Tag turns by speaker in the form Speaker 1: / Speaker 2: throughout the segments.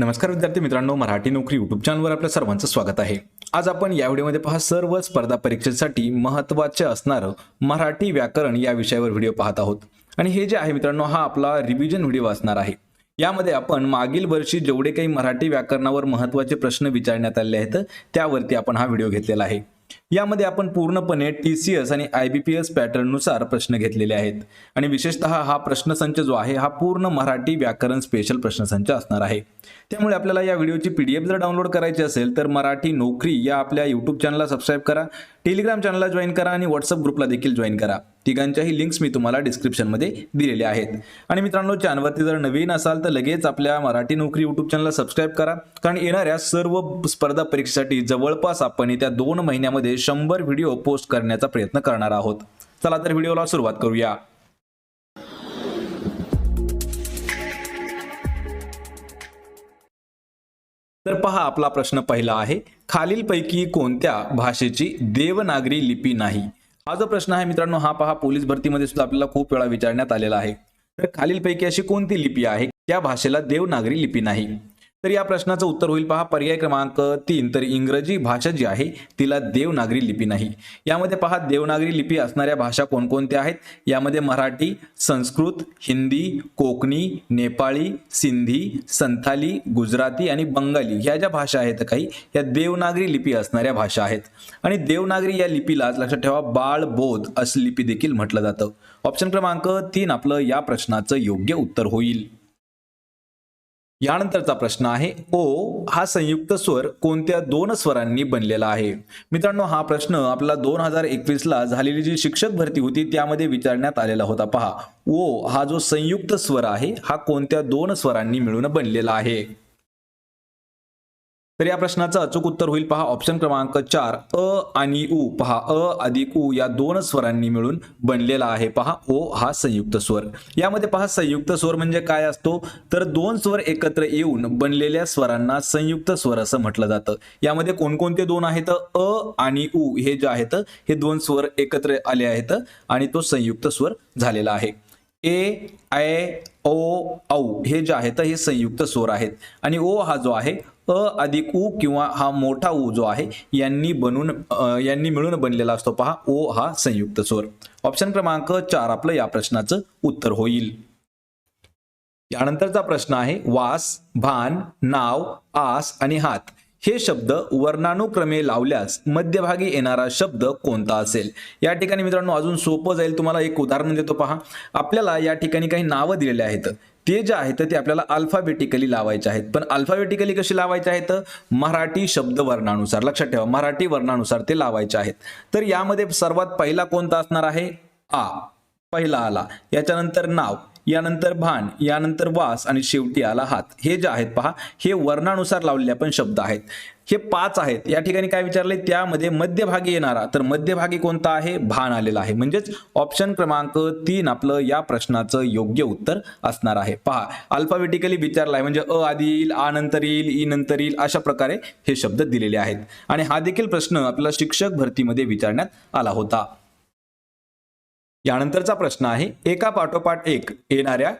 Speaker 1: नमस्कार विद्यार्थी मित्रांनो मराठी नोकरी युट्यूब चॅनलवर आपल्या सर्वांचं स्वागत आहे. आज आपण या व्हिडिओमध्ये पहा सर्व स्पर्धा परीक्षेसाठी महत्त्वाचे असणारं मराठी व्याकरण या विषयावर व्हिडिओ पाहत आहोत. आणि हे जे आहे मित्रांनो हा आपला रिव्हिजन व्हिडिओ असणार आहे. यामध्ये आपण मागील वर्षी जेवढे काही मराठी व्याकरणावर महत्त्वाचे प्रश्न विचारण्यात आले आहेत त्यावरती आपण हा व्हिडिओ घेतलेला आहे. यामध्ये आपण पूर्णपणे टी सी एस आणि आय बी पी एस पॅटर्ननुसार प्रश्न घेतलेले आहेत. आणि विशेषतः हा प्रश्नसंच जो आहे हा पूर्ण मराठी व्याकरण स्पेशल प्रश्नसंच असणार आहे. त्यामुळे आपल्याला या व्हिडिओची पी डी एफ जर डाउनलोड करायची असेल तर मराठी नोकरी या आपल्या यूट्यूब चॅनलला सबस्क्राईब करा टेलिग्राम चॅनलला जॉईन करा आणि व्हॉट्सअप ग्रुपला देखील जॉईन करा. तिघांच्याही लिंक्स मी तुम्हाला डिस्क्रिप्शनमध्ये दिलेले आहेत. आणि मित्रांनो चॅनलवरती जर नवीन असाल तर लगेच आपल्या मराठी नोकरी यूट्यूब चॅनलला सबस्क्राईब करा. कारण येणाऱ्या सर्व स्पर्धा परीक्षेसाठी जवळपास आपण येत्या दोन महिन्यामध्ये शंभर व्हिडिओ पोस्ट करण्याचा प्रयत्न करणार आहोत. चला तर व्हिडिओला सुरुवात करूया. तर पहा आपला प्रश्न पहिला आहे खालीलपैकी कोणत्या भाषेची देवनागरी लिपी नाही? हा जो प्रश्न आहे मित्रांनो हा पहा पोलीस भरतीमध्ये सुद्धा आपल्याला खूप वेळा विचारण्यात आलेला आहे. तर खालीलपैकी अशी कोणती लिपी आहे त्या भाषेला देवनागरी लिपी नाही? तर या प्रश्नाचं उत्तर होईल पहा. पर्याय क्रमांक तीन. तर इंग्रजी भाषा जी आहे तिला देवनागरी लिपी नाही. यामध्ये पहा देवनागरी लिपी असणाऱ्या भाषा कोणकोणत्या आहेत? यामध्ये मराठी संस्कृत हिंदी कोकणी नेपाळी सिंधी संथाली गुजराती आणि बंगाली ह्या ज्या भाषा आहेत काही या देवनागरी लिपी असणाऱ्या भाषा आहेत. आणि देवनागरी या लिपीलाच लक्षात ठेवा बाळबोध असं लिपी देखील म्हटलं जातं. ऑप्शन क्रमांक तीन आपलं या प्रश्नाचं योग्य उत्तर होईल. यानंतरचा प्रश्न आहे ओ हा संयुक्त स्वर कोणत्या दोन स्वरांनी बनलेला आहे? मित्रांनो हा प्रश्न आपला दोन हजार एकवीस ला झालेली जी शिक्षक भरती होती त्यामध्ये विचारण्यात आलेला होता. पहा ओ हा जो संयुक्त स्वर आहे हा कोणत्या दोन स्वरांनी मिळून बनलेला आहे? तर या प्रश्नाचं अचूक उत्तर होईल. पहा ऑप्शन क्रमांक चार अ आणि उ. पहा अ अधिक उ या दोन स्वरांनी मिळून बनलेला आहे. पहा ओ हा संयुक्त स्वर. यामध्ये पहा संयुक्त स्वर म्हणजे काय असतो? तर दोन स्वर एकत्र येऊन बनलेल्या स्वरांना संयुक्त स्वर असं म्हटलं जातं. यामध्ये कोणकोणते दोन आहेत? अ आणि उ हे जे आहेत हे दोन स्वर एकत्र आले आहेत आणि तो संयुक्त स्वर झालेला आहे. ए ऐ ओ औ हे जे आहेत हे संयुक्त स्वर आहेत. आणि ओ हा जो आहे अ अधिक उ किंवा हा मोठा उ जो आहे यांनी बनून यांनी मिळून बनलेला असतो. पहा ओ हा संयुक्त स्वर. ऑप्शन क्रमांक चार आपलं या प्रश्नाचं उत्तर होईल. यानंतरचा प्रश्न आहे वास भान नाव आस आणि हात. हे शब्द वर्णानुक्रमे लावल्यास मध्यभागी येणारा शब्द कोणता असेल? या ठिकाणी मित्रांनो अजून सोपं जाईल. तुम्हाला एक उदाहरण देतो पहा. आपल्याला या ठिकाणी काही नावं दिलेले आहेत. ते जे आहेत ते आपल्याला अल्फाबेटिकली लावायचे आहेत. पण अल्फाबेटिकली कशी लावायचे आहेत? मराठी शब्द वर्णानुसार. लक्षात ठेवा मराठी वर्णानुसार ते लावायचे आहेत. तर यामध्ये सर्वात पहिला कोणता असणार आहे? आ. पहिला आला. याच्यानंतर नाव यानंतर भान यानंतर वास आणि शेवटी आला हात. हे जे आहेत पहा हे वर्णानुसार लावलेले पण शब्द आहेत. हे पाच आहेत. या ठिकाणी काय विचारले त्यामध्ये मध्यभागी येणारा. तर मध्यभागी कोणता आहे? भान आलेला आहे. म्हणजेच ऑप्शन क्रमांक तीन आपलं या प्रश्नाचं योग्य उत्तर असणार आहे. पहा अल्फाबेटिकली विचारला आहे म्हणजे अ आधी येईल आ नंतर येईल ई नंतर येईल अशा प्रकारे हे शब्द दिलेले आहेत. आणि हा देखील प्रश्न आपला शिक्षक भरतीमध्ये विचारण्यात आला होता. यानंतरचा प्रश्न आहे एका पाठोपाठ एक येणाऱ्या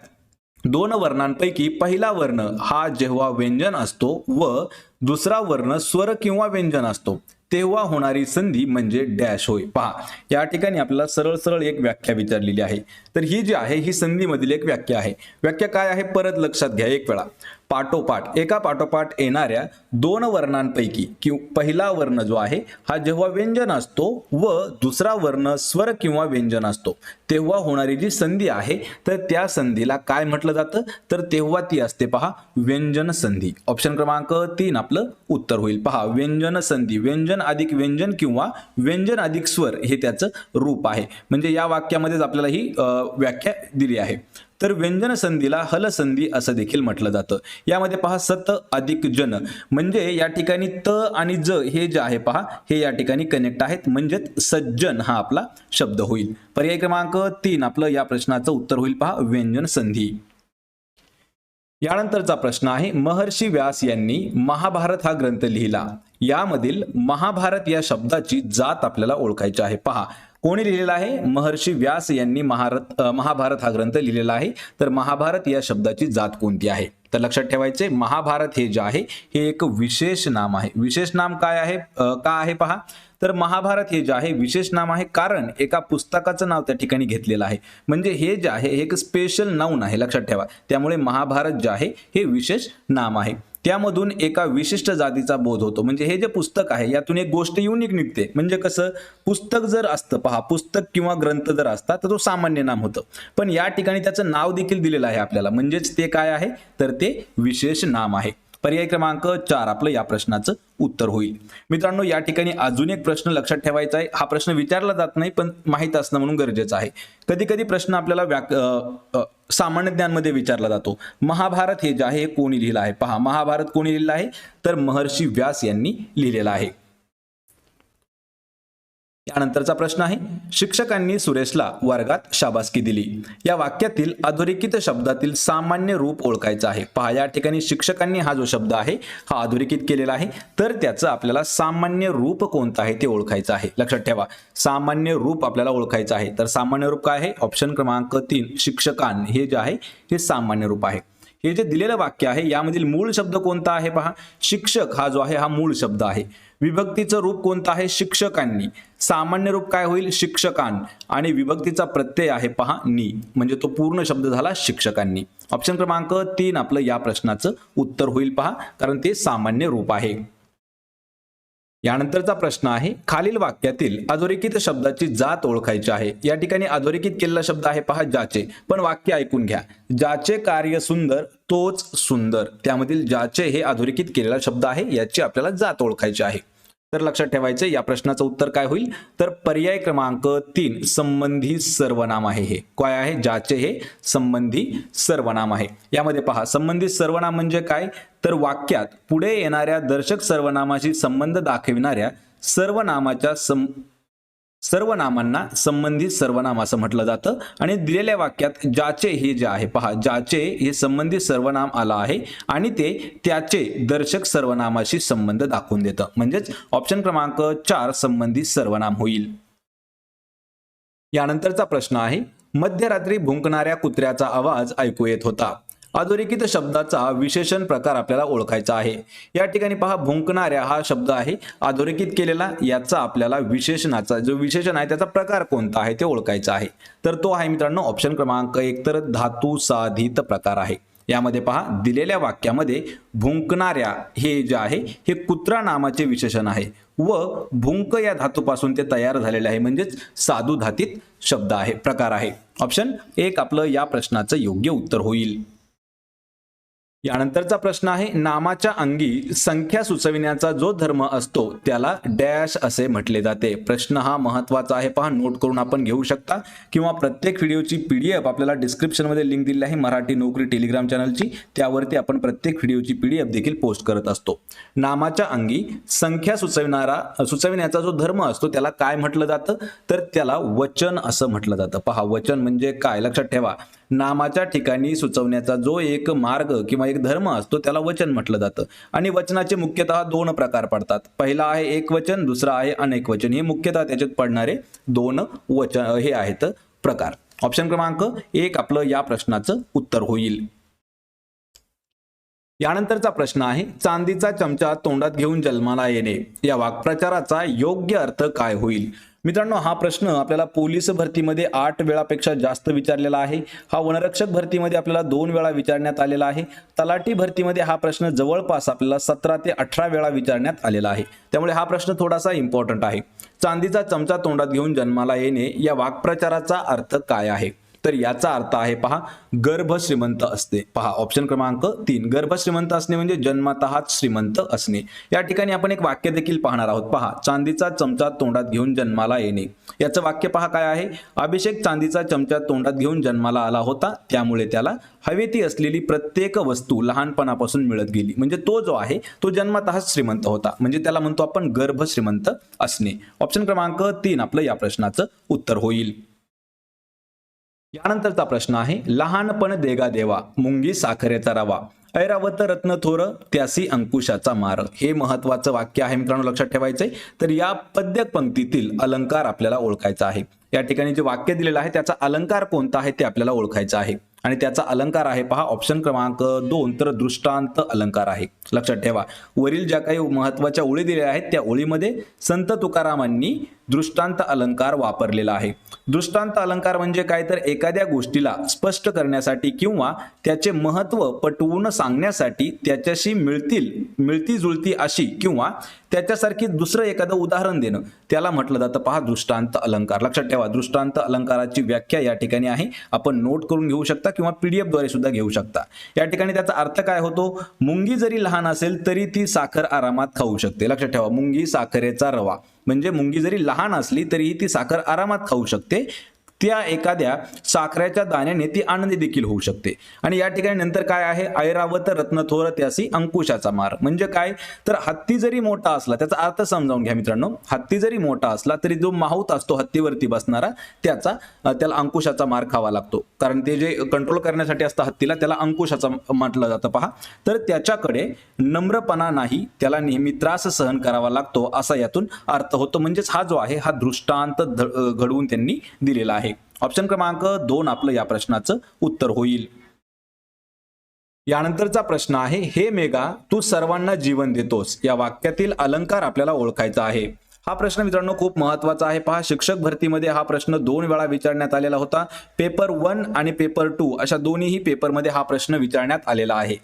Speaker 1: दोन वर्णांपैकी पहिला वर्ण हा जेव्हा व्यंजन असतो व दुसरा वर्ण स्वर किंवा व्यंजन असतो तेव्हा होणारी संधी म्हणजे डॅश होय. पहा या ठिकाणी आपल्याला सरळ सरळ एक व्याख्या विचारलेली आहे. तर ही जी आहे ही संधीमधील एक व्याख्या आहे. व्याख्या काय आहे? परत लक्षात घ्या एक वेळा. पाठोपाठ एका पाठोपाठ येणाऱ्या दोन वर्णांपैकी कि पहिला वर्ण जो आहे हा जेव्हा व्यंजन असतो व दुसरा वर्ण स्वर किंवा व्यंजन असतो तेव्हा होणारी जी संधी आहे तर त्या संधीला काय म्हटलं जातं? तर तेव्हा ती असते पहा व्यंजन संधी. ऑप्शन क्रमांक तीन आपलं उत्तर होईल. पहा व्यंजन संधी व्यंजन अधिक व्यंजन किंवा व्यंजन अधिक स्वर हे त्याचं रूप आहे. म्हणजे या वाक्यामध्येच आपल्याला ही व्याख्या दिली आहे. तर व्यंजन संधीला हलसंधी असं देखील म्हटलं जातं. यामध्ये पहा सत अधिक जन. म्हणजे या ठिकाणी त आणि ज हे जे आहे पहा हे या ठिकाणी कनेक्ट आहेत. म्हणजेच सज्जन हा आपला शब्द होईल. पर्याय क्रमांक तीन आपलं या प्रश्नाचं उत्तर होईल पहा व्यंजन संधी यानंतरचा प्रश्न आहे महर्षी व्यास यांनी महाभारत हा ग्रंथ लिहिला. यामधील महाभारत या शब्दाची जात आपल्याला ओळखायची आहे. पहा कोणी लिहिलेला आहे? महर्षी व्यास यांनी महारत महाभारत हा ग्रंथ लिहिलेला आहे. तर महाभारत या शब्दाची जात कोणती आहे? तर लक्षात ठेवायचे महाभारत हे जे आहे हे एक विशेष नाम आहे. विशेष नाम काय आहे? का आहे पहा? तर महाभारत हे जे आहे विशेष नाम आहे कारण एका पुस्तकाचं नाव त्या ठिकाणी घेतलेलं आहे. म्हणजे हे जे आहे हे एक स्पेशल नाऊन आहे लक्षात ठेवा. त्यामुळे महाभारत जे आहे हे विशेष नाम आहे. त्यामधून एका विशिष्ट जातीचा बोध होतो. म्हणजे हे जे पुस्तक आहे यातून एक गोष्ट युनिक निघते. म्हणजे कसं पुस्तक जर असतं पहा पुस्तक किंवा ग्रंथ जर असता तर तो सामान्य नाम होतं. पण या ठिकाणी त्याचं नाव देखील दिलेलं आहे आपल्याला. म्हणजेच ते काय आहे? तर ते विशेष नाम आहे. पर्याय क्रमांक चार आपलं या प्रश्नाचं उत्तर होईल. मित्रांनो या ठिकाणी अजून एक प्रश्न लक्षात ठेवायचा आहे. हा प्रश्न विचारला जात नाही पण माहीत असणं म्हणून गरजेचं आहे. कधी कधी प्रश्न आपल्याला व्याक सामान्य ज्ञानमध्ये विचारला जातो. महाभारत हे जे आहे हे कोणी लिहिलं आहे? पहा महाभारत कोणी लिहिलं आहे? तर महर्षी व्यास यांनी लिहिलेलं आहे. यानंतरचा प्रश्न आहे शिक्षकांनी सुरेशला वर्गात शाबासकी दिली. या वाक्यातील अधोरेखित शब्दातील सामान्य रूप ओळखायचं आहे. पहा या ठिकाणी शिक्षकांनी हा जो शब्द आहे हा अधोरेखित केलेला आहे. तर त्याचं आपल्याला सामान्य रूप कोणतं आहे ते ओळखायचं आहे. लक्षात ठेवा सामान्य रूप आपल्याला ओळखायचं आहे. तर सामान्य रूप काय आहे? ऑप्शन क्रमांक तीन शिक्षकां हे जे आहे हे सामान्य रूप आहे. हे जे दिलेलं वाक्य आहे यामधील मूळ शब्द कोणता आहे पहा? शिक्षक हा जो आहे हा मूळ शब्द आहे. विभक्तीचं रूप कोणतं आहे? शिक्षकांनी. सामान्य रूप काय होईल? शिक्षकां. आणि विभक्तीचा प्रत्यय आहे पहा नी. म्हणजे तो पूर्ण शब्द झाला शिक्षकांनी. ऑप्शन क्रमांक तीन आपलं या प्रश्नाचं उत्तर होईल पहा कारण ते सामान्य रूप आहे. यानंतरचा प्रश्न आहे खालील वाक्यातील अधोरेखित शब्दाची जात ओळखायची आहे. या ठिकाणी अधोरेखित केलेला शब्द आहे पहा ज्याचे. पण वाक्य ऐकून घ्या. ज्याचे कार्य सुंदर तोच सुंदर. त्यामधील ज्याचे हे अधोरेखित केलेला शब्द आहे याची आपल्याला जात ओळखायची आहे. तर लक्षात ठेवायचं या प्रश्नाचं उत्तर काय होईल? तर पर्याय क्रमांक तीन संबंधी सर्वनाम आहे हे. काय आहे? ज्याचे हे संबंधी सर्वनाम आहे. यामध्ये पहा संबंधित सर्वनाम म्हणजे काय? तर वाक्यात पुढे येणाऱ्या दर्शक सर्वनामाशी संबंध दाखविणाऱ्या सर्वनामाच्या सं सर्वनामांना संबंधित सर्वनाम असं म्हटलं जातं. आणि दिलेल्या वाक्यात ज्याचे हे जे आहे पहा ज्याचे हे संबंधित सर्वनाम आलं आहे आणि ते त्याचे दर्शक सर्वनामाशी संबंध दाखवून देतं. म्हणजेच ऑप्शन क्रमांक चार संबंधित सर्वनाम होईल. यानंतरचा प्रश्न आहे मध्यरात्री भुंकणाऱ्या कुत्र्याचा आवाज ऐकू येत होता. अधोरेखित शब्दाचा विशेषण प्रकार आपल्याला ओळखायचा आहे. या ठिकाणी पहा भुंकणाऱ्या हा शब्द आहे. अधोरेखित केलेला याचा आपल्याला विशेषणाचा जो विशेषण आहे त्याचा प्रकार कोणता आहे ते ओळखायचा आहे. तर तो आहे मित्रांनो ऑप्शन क्रमांक एक तर धातू साधित प्रकार आहे. यामध्ये पहा दिलेल्या वाक्यामध्ये भुंकणाऱ्या हे जे आहे हे कुत्रा नामाचे विशेषण आहे व भुंक या धातूपासून ते तयार झालेले आहे म्हणजेच साधू धातीत शब्द आहे प्रकार आहे. ऑप्शन एक आपलं या प्रश्नाचं योग्य उत्तर होईल. यानंतरचा प्रश्न आहे नामाच्या अंगी संख्या सुचविण्याचा जो धर्म असतो त्याला डॅश असे म्हटले जाते. प्रश्न हा महत्त्वाचा आहे. पहा नोट करून आपण घेऊ शकता. किंवा प्रत्येक व्हिडिओची पीडीएफ आपल्याला डिस्क्रिप्शनमध्ये लिंक दिली आहे मराठी नोकरी टेलिग्राम चॅनलची. त्यावरती आपण प्रत्येक व्हिडिओची पीडीएफ देखील पोस्ट करत असतो. नामाच्या अंगी संख्या सुचविणारा सुचविण्याचा जो धर्म असतो त्याला काय म्हटलं जातं? तर त्याला वचन असं म्हटलं जातं. पहा वचन म्हणजे काय? लक्षात ठेवा. नामाच्या ठिकाणी सुचवण्याचा जो एक मार्ग किंवा एक धर्म असतो त्याला वचन म्हटलं जातं. आणि वचनाचे मुख्यतः दोन प्रकार पडतात. पहिला आहे एक वचन दुसरा आहे अनेक वचन. हे मुख्यतः त्याच्यात पडणारे दोन वचन हे आहेत प्रकार. ऑप्शन क्रमांक एक आपलं या प्रश्नाचं उत्तर होईल. यानंतरचा प्रश्न आहे चांदीचा चमचा तोंडात घेऊन जन्माला येणे. या वाक्प्रचाराचा योग्य अर्थ काय होईल? मित्रांनो हा प्रश्न आपल्याला पोलीस भरतीमध्ये आठ वेळापेक्षा जास्त विचारलेला आहे. हा वनरक्षक भरतीमध्ये आपल्याला दोन वेळा विचारण्यात आलेला आहे. तलाठी भरतीमध्ये हा प्रश्न जवळपास आपल्याला सतरा ते अठरा वेळा विचारण्यात आलेला आहे. त्यामुळे हा प्रश्न थोडासा इम्पॉर्टंट आहे. चांदीचा चमचा तोंडात घेऊन जन्माला येणे या वाक्प्रचाराचा अर्थ काय आहे? तर याचा अर्थ आहे पहा गर्भ श्रीमंत असते पहा ऑप्शन क्रमांक तीन. गर्भ श्रीमंत असणे म्हणजे जन्मतःच श्रीमंत असणे. या ठिकाणी आपण एक वाक्य देखील पाहणार आहोत. पहा चांदीचा चमचा तोंडात घेऊन जन्माला येणे. याचं वाक्य पहा काय आहे? अभिषेक चांदीचा चमचा तोंडात घेऊन जन्माला आला होता. त्यामुळे त्याला हवेती असलेली प्रत्येक वस्तू लहानपणापासून मिळत गेली. म्हणजे तो जो आहे तो जन्मतःच श्रीमंत होता. म्हणजे त्याला म्हणतो आपण गर्भ श्रीमंत असणे. ऑप्शन क्रमांक तीन आपलं या प्रश्नाचं उत्तर होईल. यानंतरचा प्रश्न आहे लहानपण देगा देवा मुंगी साखरेचा रवा. ऐरावत रत्न थोर त्यासी अंकुशाचा मार. हे महत्वाचं वाक्य आहे मित्रांनो लक्षात ठेवायचंय. तर या पद्य पंक्तीतील अलंकार आपल्याला ओळखायचा आहे. या ठिकाणी जे वाक्य दिलेलं आहे त्याचा अलंकार कोणता आहे ते आपल्याला ओळखायचं आहे. आणि त्याचा अलंकार आहे पहा ऑप्शन क्रमांक दोन तर दृष्टांत अलंकार आहे. लक्षात ठेवा. वरील ज्या काही महत्त्वाच्या ओळी दिलेल्या आहेत त्या ओळीमध्ये संत तुकारामांनी दृष्टांत अलंकार वापरलेला आहे. दृष्टांत अलंकार म्हणजे काय? तर एखाद्या गोष्टीला स्पष्ट करण्यासाठी किंवा त्याचे महत्त्व पटवून सांगण्यासाठी त्याच्याशी मिळतील मिळती जुळती अशी किंवा त्याच्यासारखी दुसरं एखादं उदाहरण देणं. त्याला म्हटलं जातं पहा दृष्टांत अलंकार. लक्षात ठेवा दृष्टांत अलंकाराची व्याख्या या ठिकाणी आहे. आपण नोट करून घेऊ शकता. किंवा पीडीएफद्वारे सुद्धा घेऊ शकता. या ठिकाणी त्याचा अर्थ काय होतो? मुंगी जरी लहान असेल तरी ती साखर आरामात खाऊ शकते. लक्षात ठेवा मुंगी साखरेचा रवा. म्हणजे मुंगी जरी लहान असली तरीही ती साखर आरामात खाऊ शकते. त्या एखाद्या साखरेच्या दाण्याने ती आनंदी देखील होऊ शकते. आणि या ठिकाणी नंतर काय आहे? ऐरावत रत्नथोर त्यासी अंकुशाचा मार. म्हणजे काय? तर हत्ती जरी मोठा असला त्याचा अर्थ समजावून घ्या मित्रांनो. हत्ती जरी मोठा असला तरी जो माहूत असतो हत्तीवरती बसणारा त्याचा त्याला अंकुशाचा मार खावा लागतो. कारण ते जे कंट्रोल करण्यासाठी असतं हत्तीला त्याला अंकुशाचा म्हटलं जातं. पहा. तर त्याच्याकडे नम्रपणा नाही त्याला नेहमी त्रास सहन करावा लागतो असा यातून अर्थ होतो. म्हणजेच हा जो आहे हा दृष्टांत ध- घडवून त्यांनी दिलेला आहे. ऑप्शन क्रमांक दोन आपलं या प्रश्नाचं उत्तर होईल. यानंतरचा प्रश्न आहे हे मेघा तू सर्वांना जीवन देतोस. या वाक्यातील अलंकार आपल्याला ओळखायचा आहे. हा प्रश्न मित्रांनो खूप महत्त्वाचा आहे. पहा शिक्षक भरतीमध्ये हा प्रश्न दोन वेळा विचारण्यात आलेला होता. पेपर वन आणि पेपर टू अशा दोन्हीही पेपरमध्ये हा प्रश्न विचारण्यात आलेला आहे.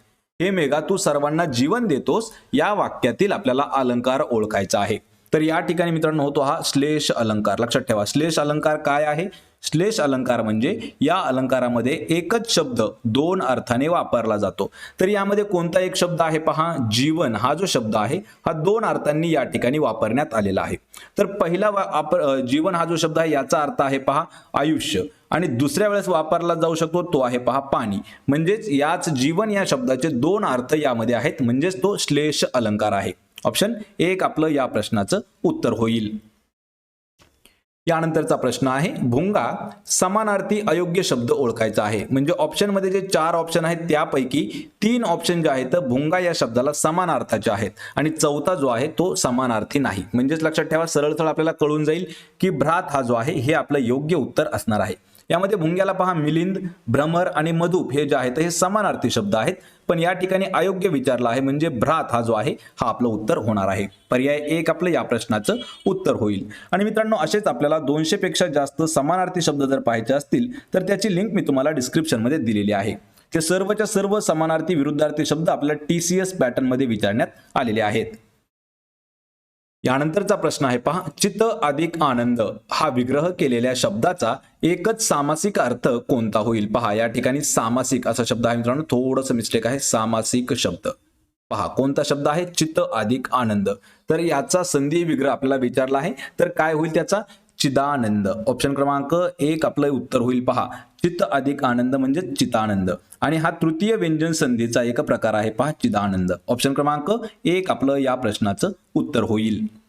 Speaker 1: हे मेघा तू सर्वांना जीवन देतोस या वाक्यातील आपल्याला अलंकार ओळखायचा आहे. तर या ठिकाणी मित्रांनो होतो हा श्लेष अलंकार. लक्षात ठेवा श्लेष अलंकार काय आहे? श्लेष अलंकार म्हणजे या अलंकारामध्ये एकच शब्द दोन अर्थाने वापरला जातो. तर यामध्ये कोणता एक शब्द आहे पहा? जीवन हा जो शब्द आहे हा दोन अर्थांनी या ठिकाणी वापरण्यात आलेला आहे. तर पहिला जीवन हा जो शब्द आहे याचा अर्थ आहे पहा आयुष्य. आणि दुसऱ्या वेळेस वापरला जाऊ शकतो तो आहे पहा पाणी. म्हणजेच याच जीवन या शब्दाचे दोन अर्थ यामध्ये आहेत म्हणजेच तो श्लेष अलंकार आहे. ऑप्शन एक आपलं या प्रश्नाचं उत्तर होईल. यानंतरचा प्रश्न आहे भुंगा समानार्थी अयोग्य शब्द ओळखायचा आहे. म्हणजे ऑप्शनमध्ये जे चार ऑप्शन आहेत त्यापैकी तीन ऑप्शन जे आहेत भुंगा या शब्दाला समानार्थाचे आहेत. आणि चौथा जो आहे तो समानार्थी नाही. म्हणजेच लक्षात ठेवा सरळ सरळ आपल्याला कळून जाईल की भ्रात हा जो आहे हे आपलं योग्य उत्तर असणार आहे. यामध्ये भुंग्याला पहा मिलिंद भ्रमर आणि मधुप हे जे आहेत हे समानार्थी शब्द आहेत. पण या ठिकाणी अयोग्य विचारला आहे म्हणजे भ्रात हा जो आहे हा आपलं उत्तर होणार आहे. पर्याय एक आपलं या प्रश्नाचं उत्तर होईल. आणि मित्रांनो असेच आपल्याला दोनशे पेक्षा जास्त समानार्थी शब्द जर पाहायचे असतील तर त्याची लिंक मी तुम्हाला डिस्क्रिप्शनमध्ये दिलेली आहे. ते सर्वच्या सर्व समानार्थी विरुद्धार्थी शब्द आपल्या टी सी एस पॅटर्नमध्ये विचारण्यात आलेले आहेत. यानंतरचा प्रश्न आहे पहा. चित्त अधिक आनंद. हा विग्रह केलेल्या शब्दाचा एकच सामासिक अर्थ कोणता होईल? पहा या ठिकाणी सामासिक असा शब्द आहे मित्रांनो. थोडस मिस्टेक आहे. सामासिक शब्द. पहा कोणता शब्द आहे? चित्त अधिक आनंद. तर याचा संधी विग्रह आपल्याला विचारला आहे. तर काय होईल त्याचा? चिदानंद. ऑप्शन क्रमांक एक आपलं उत्तर होईल पहा. चित्त अधिक आनंद म्हणजे चितानंद. आणि हा तृतीय व्यंजन संधीचा एक प्रकार आहे पहा चिदानंद. ऑप्शन क्रमांक एक आपलं या प्रश्नाचं उत्तर होईल.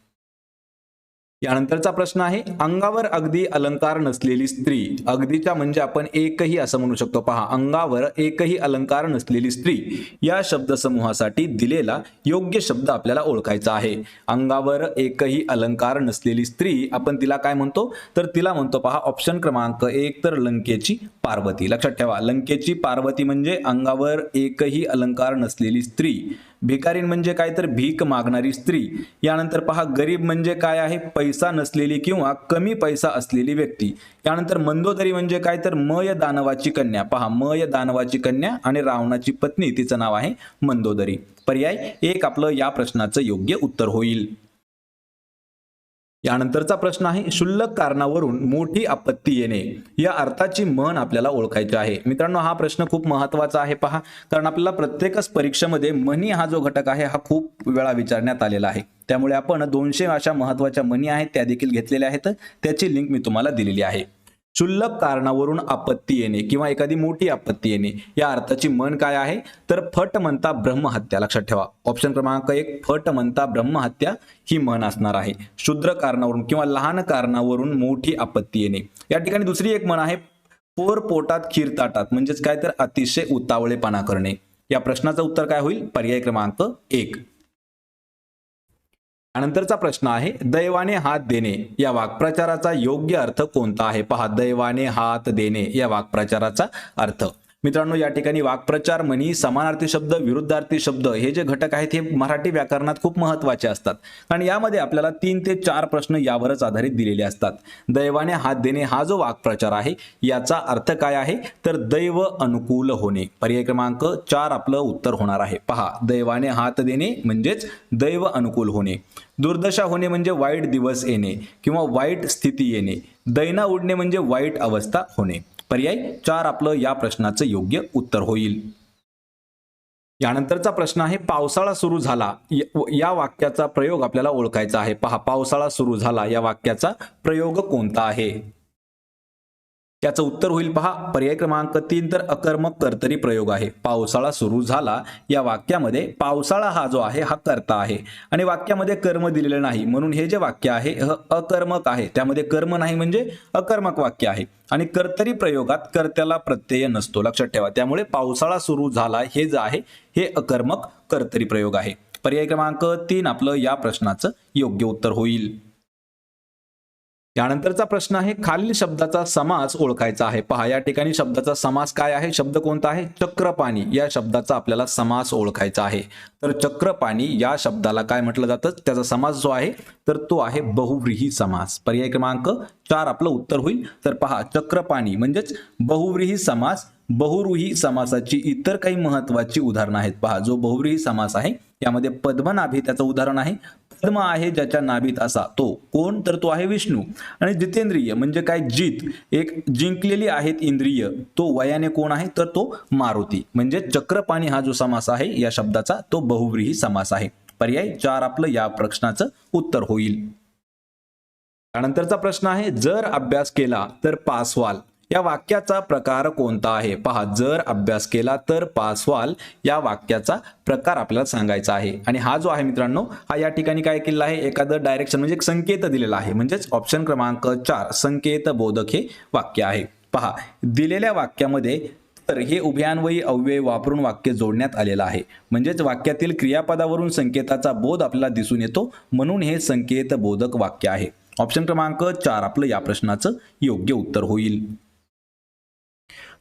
Speaker 1: यानंतरचा प्रश्न आहे अंगावर अगदी अलंकार नसलेली स्त्री अगदीच्या म्हणजे आपण एकही असं म्हणू शकतो. पहा अंगावर एकही अलंकार नसलेली स्त्री या शब्दसमूहासाठी दिलेला योग्य शब्द आपल्याला ओळखायचा आहे. अंगावर एकही अलंकार नसलेली स्त्री आपण तिला काय म्हणतो? तर तिला म्हणतो पहा ऑप्शन क्रमांक एक तर लंकेची पार्वती. लक्षात ठेवा लंकेची पार्वती म्हणजे अंगावर एकही अलंकार नसलेली स्त्री भिकारीन म्हणजे काय तर भीक मागणारी स्त्री. यानंतर पहा गरीब म्हणजे काय आहे? पैसा नसलेली किंवा कमी पैसा असलेली व्यक्ती. यानंतर मंदोदरी म्हणजे काय तर मय दानवाची कन्या. पहा मय दानवाची कन्या आणि रावणाची पत्नी तिचं नाव आहे मंदोदरी. पर्याय एक आपलं या प्रश्नाचं योग्य उत्तर होईल. यानंतरचा प्रश्न आहे क्षुल्लक कारणावरून मोठी आपत्ती येणे. या अर्थाची म्हण आपल्याला ओळखायची आहे. मित्रांनो हा प्रश्न खूप महत्त्वाचा आहे पहा कारण आपल्याला प्रत्येकच परीक्षेमध्ये म्हणी हा जो घटक आहे हा खूप वेळा विचारण्यात आलेला आहे. त्यामुळे आपण दोनशे अशा महत्त्वाच्या म्हणी आहेत त्या देखील घेतलेल्या आहेत. त्याची लिंक मी तुम्हाला दिलेली आहे. क्षुल्लक कारणावरून आपत्ती येणे किंवा एखादी मोठी आपत्ती येणे या अर्थाची मन काय आहे? तर फट म्हणता ब्रह्महत्या. लक्षात ठेवा. ऑप्शन क्रमांक एक फट म्हणता ब्रह्महत्या ही म्हण असणार आहे. शुद्र कारणावरून किंवा लहान कारणावरून मोठी आपत्ती येणे. या ठिकाणी दुसरी एक म्हण आहे पोर पोटात खीर ताटात म्हणजेच काय तर अतिशय उतावळेपणा करणे. या प्रश्नाचं उत्तर काय होईल? पर्याय क्रमांक एक. त्यानंतरचा प्रश्न आहे दैवाने हात देणे या वाक्प्रचाराचा योग्य अर्थ कोणता आहे? पहा दैवाने हात देणे या वाक्प्रचाराचा अर्थ. मित्रांनो या ठिकाणी वाक्प्रचार म्हणी समानार्थी शब्द विरुद्धार्थी शब्द हे जे घटक आहेत हे मराठी व्याकरणात खूप महत्त्वाचे असतात. कारण यामध्ये आपल्याला तीन ते चार प्रश्न यावरच आधारित दिलेले असतात. दैवाने हात देणे हा जो वाक्प्रचार आहे याचा अर्थ काय आहे? तर दैव अनुकूल होणे. पर्याय क्रमांक चार आपलं उत्तर होणार आहे. पहा दैवाने हात देणे म्हणजेच दैव अनुकूल होणे. दुर्दशा होणे म्हणजे वाईट दिवस येणे किंवा वाईट स्थिती येणे. दैना उडणे म्हणजे वाईट अवस्था होणे. पर्याय चार आपलं या प्रश्नाचं योग्य उत्तर होईल. यानंतरचा प्रश्न आहे पावसाळा सुरू झाला या- वाक्याचा प्रयोग आपल्याला ओळखायचा आहे. पहा पावसाळा सुरू झाला या वाक्याचा प्रयोग कोणता आहे? याचं उत्तर होईल पहा. पर्याय क्रमांक तीन तर अकर्मक कर्तरी प्रयोग आहे. पावसाळा सुरू झाला. या वाक्यामध्ये पावसाळा हा जो आहे हा कर्ता आहे. आणि वाक्यामध्ये कर्म दिलेलं नाही. म्हणून हे जे वाक्य आहे हे अकर्मक आहे. त्यामध्ये कर्म नाही म्हणजे अकर्मक वाक्य आहे. आणि कर्तरी प्रयोगात कर्त्याला प्रत्यय नसतो. लक्षात ठेवा. त्यामुळे पावसाळा सुरू झाला हे जे आहे हे अकर्मक कर्तरी प्रयोग आहे. पर्याय क्रमांक तीन आपलं या प्रश्नाचं योग्य उत्तर होईल. यानंतरचा प्रश्न आहे खालील शब्दाचा समास ओळखायचा आहे. पहा या ठिकाणी शब्दाचा समास काय आहे? शब्द कोणता आहे? चक्रपाणी. या शब्दाचा आपल्याला समास ओळखायचा आहे. तर चक्रपाणी या शब्दाला काय म्हटलं जातं? त्याचा समास जो आहे तर तो आहे बहुव्रीही समास. पर्याय क्रमांक चार आपलं उत्तर होईल. तर पहा चक्रपाणी म्हणजेच बहुव्रीही समास बहुरूही समासाची इतर काही महत्वाची उदाहरणं आहेत. पहा जो बहुव्रीही समास आहे यामध्ये पद्मनाभी त्याचं उदाहरण आहे. पद्म आहे ज्याच्या नाभीत असा. तो कोण? तर तो आहे विष्णू. आणि जितेंद्रिय म्हणजे काय? जित. एक जिंकलेली आहेत इंद्रिय. तो वयाने कोण आहे? तर तो मारुती. म्हणजे चक्रपाणी हा जो समास आहे या शब्दाचा तो बहुव्रीही समास आहे. पर्याय चार आपलं या प्रश्नाचं उत्तर होईल. त्यानंतरचा प्रश्न आहे जर अभ्यास केला तर पास व्हाल या वाक्याचा प्रकार कोणता आहे? पहा जर अभ्यास केला तर पासवाल या वाक्याचा प्रकार आपल्याला सांगायचा आहे. आणि हा जो आहे मित्रांनो हा या ठिकाणी काय केलेला आहे? एखादं डायरेक्शन म्हणजे एक संकेत दिलेला आहे. म्हणजेच ऑप्शन क्रमांक चार संकेत बोधक हे वाक्य आहे. पहा दिलेल्या वाक्यामध्ये तर हे उभयान्वयी अव्यय वापरून वाक्य जोडण्यात आलेलं आहे. म्हणजेच वाक्यातील क्रियापदावरून संकेताचा बोध आपल्याला दिसून येतो म्हणून हे संकेत बोधक वाक्य आहे. ऑप्शन क्रमांक चार आपलं या प्रश्नाचं योग्य उत्तर होईल.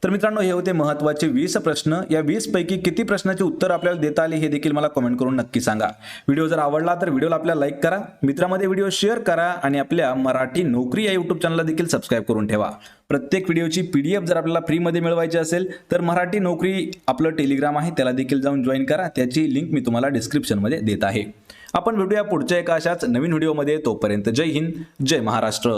Speaker 1: तर मित्रांनो हे होते महत्त्वाचे वीस प्रश्न. या वीस पैकी किती प्रश्नाचे उत्तर आपल्याला देता आले हे देखील मला कमेंट करून नक्की सांगा. व्हिडिओ जर आवडला तर व्हिडिओला आपल्याला लाईक करा. मित्रामध्ये व्हिडिओ शेअर करा आणि आपल्या मराठी नोकरी या युट्यूब चॅनलला देखील सबस्क्राईब करून ठेवा. प्रत्येक व्हिडिओची पी डी एफ जर आपल्याला फ्रीमध्ये मिळवायची असेल तर मराठी नोकरी आपलं टेलिग्राम आहे त्याला देखील जाऊन जॉईन करा. त्याची लिंक मी तुम्हाला डिस्क्रिप्शनमध्ये देत आहे. आपण भेटूया पुढच्या एका अशाच नवीन व्हिडिओमध्ये. तोपर्यंत जय हिंद जय महाराष्ट्र.